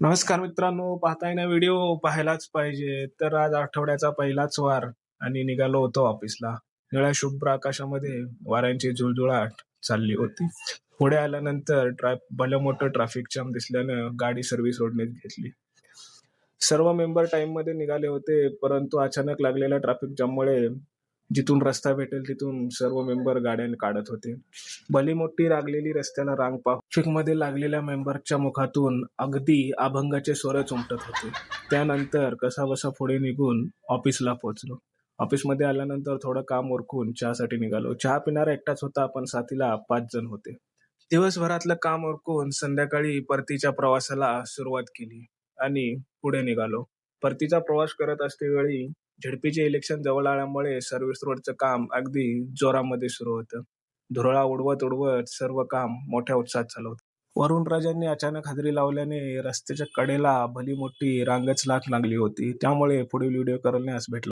नमस्कार मित्रांनो पाहताय ना व्हिडिओ? पाहायलाच पाहिजे. तर आज आठवड्याचा पहिलाच वार आणि निघालो होतो ऑफिसला. निळ्या शुभ्र आकाशामध्ये वाऱ्यांची झुळझुळाट चालली होती. पुढे आल्यानंतर ट्रॅ भलं मोठं ट्रॅफिक जाम दिसल्यानं गाडी सर्व्हिस सोडण्यात घेतली. सर्व मेंबर टाइममध्ये निघाले होते परंतु अचानक लागलेल्या ट्रॅफिक जाममुळे जिथून रस्ता भेटेल तिथून सर्व मेंबर गाड्या काढत होते. भली मोठी लागलेली रस्त्याला रांगमध्ये लागलेल्या मेंबरच्या मुखातून अगदी अभंगाचे स्वरच उमटत होते. त्यानंतर कसा बसा पुढे निघून ऑफिसला पोहोचलो. ऑफिसमध्ये आल्यानंतर थोडं काम उरकून चहासाठी निघालो. चहा पिणारा एकटाच होता पण साथीला पाच जण होते. दिवसभरातलं काम उरकून संध्याकाळी परतीच्या प्रवासाला सुरुवात केली आणि पुढे निघालो. परतीचा प्रवास करत असतेवेळी झडपीचे इलेक्शन जवळ आल्यामुळे सर्व्हिस रोडचं काम अगदी जोरामध्ये सुरू होतं. धुरळा उडवत उडवत सर्व काम मोठ्या उत्साहात चालू होतं. वरुण राजांनी अचानक हजेरी लावल्याने रस्त्याच्या कडेला भली मोठी रांगच लाग लागली होती. त्यामुळे पुढील व्हिडिओ करण्यास भेटला